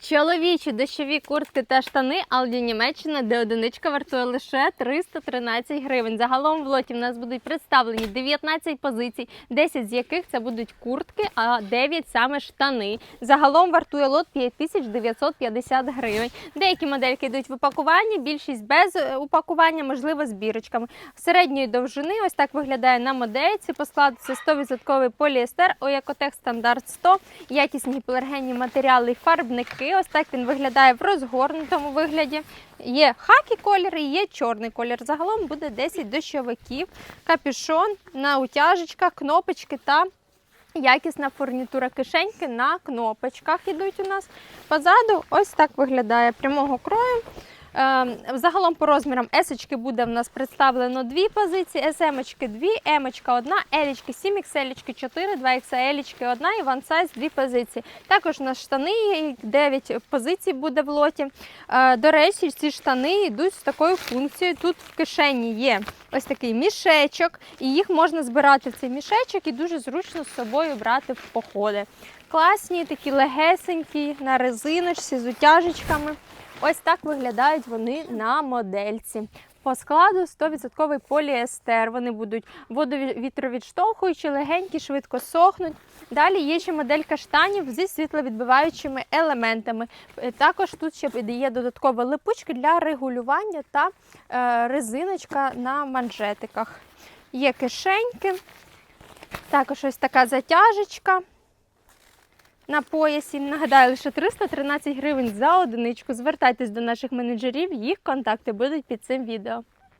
Чоловічі дощові куртки та штани Aldi Німеччина, де одиничка вартує лише 313 гривень. Загалом в лоті в нас будуть представлені 19 позицій, 10 з яких це будуть куртки, а 9 саме штани. Загалом вартує лот 5950 гривень. Деякі модельки йдуть в упакуванні, більшість без е, упакування, можливо, з бірочками. Середньої довжини ось так виглядає на модельці. По складу це 100% поліестер, Оякотек стандарт 100, якісні гіпоалергенні матеріали і фарбники. Ось так він виглядає в розгорнутому вигляді. Є хакі колір і є чорний колір. Загалом буде 10 дощовиків, капюшон на утяжечках, кнопочки та якісна фурнітура кишеньки на кнопочках ідуть у нас. Позаду ось так виглядає прямого крою. Ем, Загалом по розмірам S буде в нас представлено дві позиції, СМочки дві, Емочка одна, Елічки 7, XL 4, 2 XL одна і One Size дві позиції. Також у нас штани 9 позицій буде в лоті. Е, До речі, ці штани йдуть з такою функцією. Тут в кишені є ось такий мішечок, і їх можна збирати в цей мішечок і дуже зручно з собою брати в походи. Класні, такі легесенькі, на резиночці з утяжечками. Ось так виглядають вони на модельці. По складу 100% поліестер. Вони будуть водовітровідштовхуючі, легенькі, швидко сохнуть. Далі є ще моделька штанів зі світловідбиваючими елементами. Е, Також тут ще є додаткові липучки для регулювання та е, резиночка на манжетиках. Є кишеньки, також ось така затяжечка на поясі. Нагадаю, лише 313 гривень за одиничку. Звертайтесь до наших менеджерів, їх контакти будуть під цим відео.